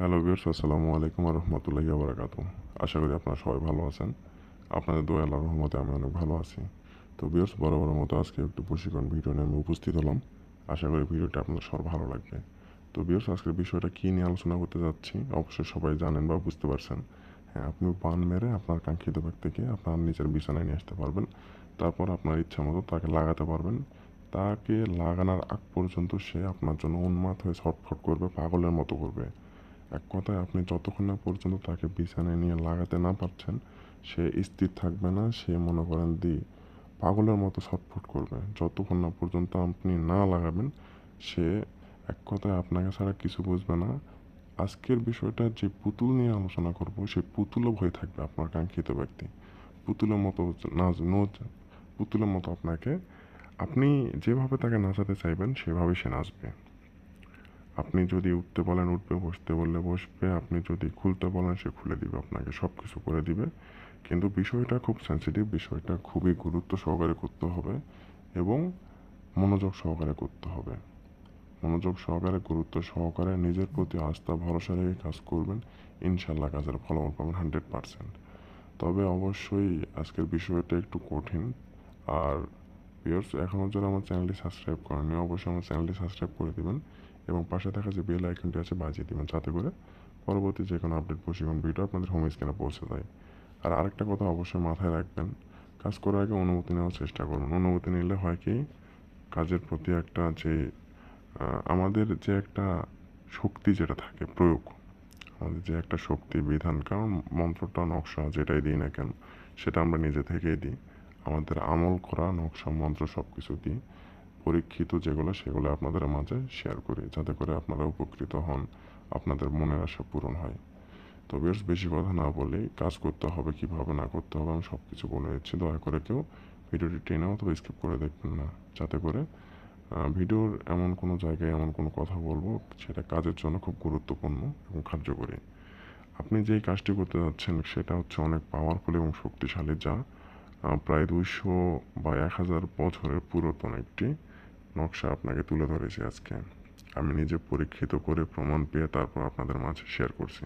Hello বিয়ার্স আসসালামু আলাইকুম রহমতুল্লাহি আবরাকাত আশা করি আপনারা সবাই ভালো আছেন। আপনাদের দোয়া আল্লাহর রহমতে আমি অনেক ভালো আছি। তো বিয়ার্স বড় বড় মতো আজকে একটু প্রশিক্ষণ ভিডিও নিয়ে আমি উপস্থিত হলাম। আশা করি ভিডিওটা আপনাদের সবার ভালো লাগবে। তো বিয়ার্স আজকের বিষয়টা কী নিয়ে আলোচনা করতে যাচ্ছি অবশ্যই সবাই জানেন বা বুঝতে পারছেন। হ্যাঁ আপনি পান মেরে আপনার কাঙ্ক্ষিত ব্যক্তিকে আপনার নিজের বিছানায় নিয়ে আসতে পারবেন। তারপর আপনার ইচ্ছা মতো তাকে লাগাতে পারবেন। তাকে লাগানোর আগ পর্যন্ত সে আপনার জন্য উন্মাদ হয়ে ছটফট করবে, পাগলের মতো করবে। এক কথায় আপনি যতক্ষণ না পর্যন্ত তাকে বিছানায় নিয়ে লাগাতে না পারছেন, সে স্থির থাকবে না, সে মনে করেন দি পাগলের মতো ছটফট করবে। যতক্ষণ না পর্যন্ত আপনি না লাগাবেন, সে এক কথায় আপনাকে ছাড়া কিছু বুঝবে না। আজকের বিষয়টা যে পুতুল নিয়ে আলোচনা করব সেই পুতুলও ভয় থাকবে আপনার কাঙ্ক্ষিত ব্যক্তি। পুতুলের মতো নাচ নোচ পুতুলের মতো আপনাকে। আপনি যেভাবে তাকে নাচাতে চাইবেন, সেভাবেই সে নাচবে। আপনি যদি উঠতে বলেন, উঠবে, বসতে বললে বসবে। আপনি যদি খুলতে বলেন, সে খুলে দিবে, আপনাকে সব কিছু করে দিবে। কিন্তু বিষয়টা খুব সেন্সিটিভ বিষয়টা খুবই গুরুত্ব সহকারে করতে হবে এবং মনোযোগ সহকারে করতে হবে। মনোযোগ সহকারে, গুরুত্ব সহকারে নিজের প্রতি আস্থা, ভরসা রেখে কাজ করবেন। ইনশাল্লাহ কাজের ফলাফল পাবেন হান্ড্রেড পারসেন্ট। তবে অবশ্যই আজকের বিষয়টা একটু কঠিন। আর ভিউয়ার্স এখনও যারা আমার চ্যানেলটি সাবস্ক্রাইব করেনি অবশ্যই আমার চ্যানেলটি সাবস্ক্রাইব করে দেবেন। এবং পাশে থাকা যে বেল আইকনটি আছে, বাজিয়ে দেবেন। যাতে করে পরবর্তী যে কোনো আপডেট প্রশিক্ষণ ভিডিও আপনাদের হোম স্ক্রিনে পৌঁছে যায় আর আরেকটা কথা অবশ্যই মাথায় রাখবেন, কাজ করার আগে অনুমতি নেওয়ার চেষ্টা করুন। অনুমতি নিলে হয় কি, কাজের প্রতি একটা যে আমাদের যে একটা শক্তি যেটা থাকে, প্রয়োগ, আমাদের যে একটা শক্তি, বিধান, কারণ মন্ত্রটা নকশা যেটাই দিই না কেন, সেটা আমরা নিজে থেকেই দিই। আমাদের আমল করা, নকশা, মন্ত্র সব কিছু দিই। পরীক্ষিত যেগুলো, সেগুলো আপনাদের মাঝে শেয়ার করি, যাতে করে আপনারা উপকৃত হন, আপনাদের মনের আশা পূরণ হয়। তো বেশ, বেশি কথা না বলেই কাজ করতে হবে, কীভাবে না করতে হবে, আমি সব কিছু বলে দিচ্ছি। দয়া করে কেউ ভিডিওটি টেনে অথবা স্কিপ করে দেখবেন না। যাতে করে ভিডিওর এমন কোনো জায়গায় এমন কোনো কথা বলব, সেটা কাজের জন্য খুব গুরুত্বপূর্ণ এবং কার্যকরী। আপনি যেই কাজটি করতে যাচ্ছেন, সেটা হচ্ছে অনেক পাওয়ারফুল এবং শক্তিশালী, যা প্রায় দুইশো বা এক হাজার বছরের পুরাতন একটি নকশা আপনাকে তুলে ধরেছি আজকে। আমি নিজে পরীক্ষিত করে প্রমাণ পেয়ে তারপর আপনাদের মাঝে শেয়ার করছি।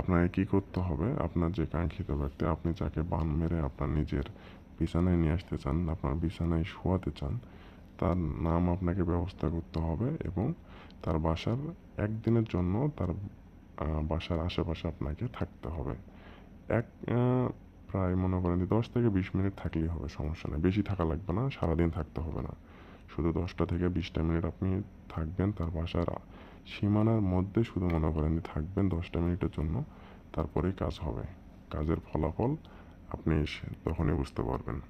আপনাকে কী করতে হবে? আপনার যে কাঙ্ক্ষিত ব্যক্তি, আপনি যাকে বান মেরে আপনার নিজের বিছানায় নিয়ে আসতে চান, আপনার বিছানায় শোয়াতে চান, তার নাম আপনাকে ব্যবস্থা করতে হবে এবং তার বাসার একদিনের জন্য তার বাসার আশেপাশে আপনাকে থাকতে হবে। এক প্রায় মনে করেন দশ থেকে বিশ মিনিট থাকলেই হবে, সমস্যা নেই। বেশি থাকা লাগবে না, সারাদিন থাকতে হবে না। শুধু দশটা থেকে বিশটা মিনিট আপনি থাকবেন, তার বাসার সীমানার মধ্যে শুধু মনে করেন থাকবেন দশটা মিনিটের জন্য, তারপরেই কাজ হবে। কাজের ফলাফল আপনি তখনই বুঝতে পারবেন।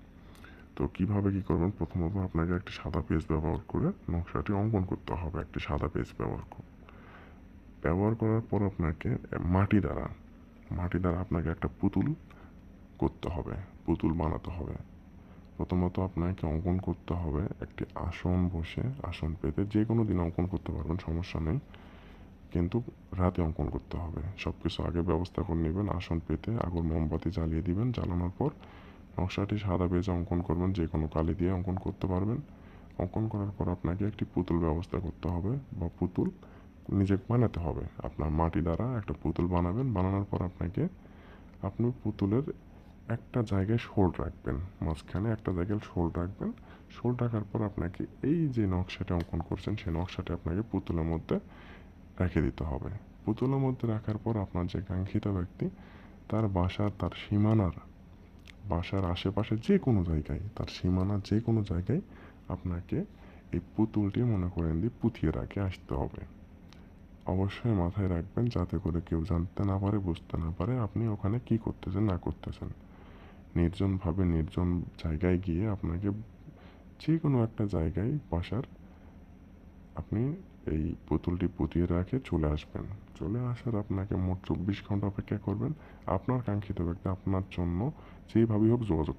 তো কীভাবে কি করবেন? প্রথমত আপনাকে একটি সাদা পেজ ব্যবহার করে নকশাটি অঙ্কন করতে হবে, একটি সাদা পেজ ব্যবহার করে। ব্যবহার করার পর আপনাকে মাটি দ্বারা মাটি দ্বারা আপনাকে একটা পুতুল করতে হবে, পুতুল বানাতে হবে। প্রথমত আপনাকে অঙ্কন করতে হবে একটি আসন বসে, আসন পেতে। যে কোনো দিন অঙ্কন করতে পারবেন, সমস্যা নেই। কিন্তু রাতে অঙ্কন করতে হবে। সব কিছু আগে ব্যবস্থা করে নেবেন, আসন পেতে আগুন মোমবাতি জ্বালিয়ে দিবেন, জ্বালানোর পর নকশাটি সাদা পেজে অঙ্কন করবেন, যে কোনো কালি দিয়ে অঙ্কন করতে পারবেন। অঙ্কন করার পর আপনাকে একটি পুতুল ব্যবস্থা করতে হবে, বা পুতুল নিজে বানাতে হবে। আপনার মাটি দ্বারা একটা পুতুল বানাবেন, বানানোর পর আপনাকে আপনি পুতুলের একটা জায়গায় শোল রাখবেন, মাঝখানে একটা জায়গায় শোল রাখবেন। শোল রাখার পর আপনাকে এই যে নকশাটা অঙ্কন করছেন, সেই নকশাটা আপনাকে পুতুলের মধ্যে রেখে দিতে হবে। পুতুলের মধ্যে রাখার পর আপনার যে কাঙ্ক্ষিত ব্যক্তি, তার বাসার, তার সীমানার, বাসার আশেপাশে যে কোনো জায়গায়, তার সীমানা যে কোনো জায়গায় আপনাকে এই পুতুলটি মনে করেন দিয়ে পুঁথিয়ে রাখে আসতে হবে। অবশ্যই মাথায় রাখবেন, যাতে করে কেউ জানতে না পারে, বুঝতে না পারে আপনি ওখানে কি করতেছেন, না করতেছেন। নির্জনভাবে নির্জন জায়গায় গিয়ে আপনাকে যে কোনো একটা জায়গায় বসার আপনি এই পুতুলটি পুঁতিয়ে রাখে চলে আসবেন। চলে আসার আপনাকে মোট চব্বিশ ঘণ্টা অপেক্ষা করবেন। আপনার কাঙ্ক্ষিত ব্যক্তি আপনার জন্য যেইভাবেই হোক যোগাযোগ